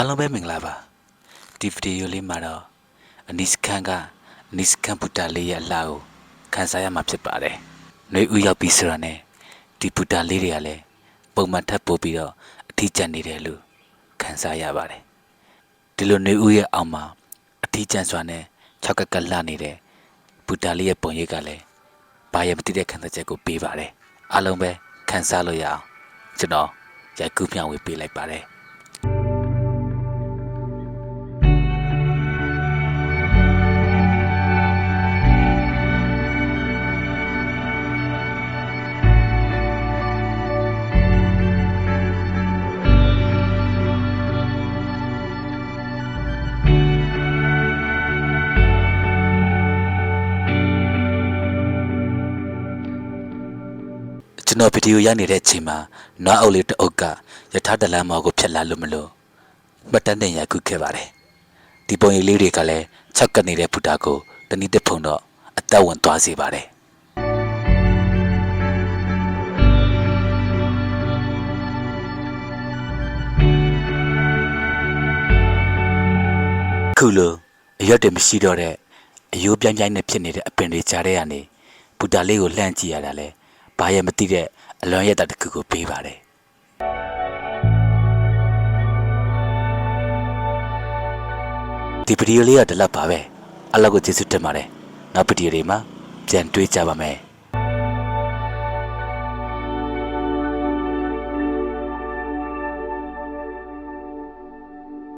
အားလုံးပဲမင်္ဂလာပါဒီဗီဒီယိုလေးမှာတော့အနိစခန်ကအနိစခန်ဘုဒ္ဓလေးရဲ့အလှကိုခန်းစားရမှာဖြစ်ပါတယ်။နှွေဦးရောက်ပြီဆိုတာနဲ့ဒီဘုဒ္ဓလေးတွေကလည်းပုံမှန်ထပ်ပို့ပြီးတော့အထီးကျန်နေတယ်လို့ခန်းစားရပါတယ်။ဒီလိုနှွေဦးရဲ့အောက်မှာအထီးကျန်စွာနဲ့၆ကက်ကလှနေတဲ့ဘုဒ္ဓလေးရဲ့ပုံရိပ်ကလည်းဘာရမတိတဲ့ခံစားချက်ကိုပေးပါတယ်။အားလုံးပဲခန်းစားလို့ရအောင်ကျွန်တော်ရိုက်ကူးမျှဝေပေးလိုက်ပါတယ်။ ကျွန်တော်ဗီဒီယိုရိုက်နေတဲ့အချိန်မှာနွားအုပ်လေးတစ်အုပ်ကယထာတလမ်းမော်ကိုဖြတ်လာလို့မလို့မတ်တန်းတင်ရိုက်ခုခဲ့ပါတယ်ဒီပုံရိပ်လေးတွေကလည်း၆ကပ်နေတဲ့ဘုဒ္ဓကိုတနည်းတစ်ဖုံတော့အသက်ဝင်သွားစေပါတယ်ခုလိုအရွက်တွေမရှိတော့တဲ့အယိုးပြိုင်ပြိုင်နဲ့ဖြစ်နေတဲ့အပင်တွေကြားထဲကနေဘုဒ္ဓလေးကိုလှမ်းကြည့်ရတာလဲ ဘာရဲ့မသိတဲ့အလွန်ရက်တာတစ်ခုကိုပေးပါတယ်ဒီဗီဒီယိုလေးကဒီလောက်ပါပဲအလောက်ကိုကျေးဇူးတင်ပါတယ်နောက်ဗီဒီယိုတွေမှာပြန်တွေ့ကြပါမယ်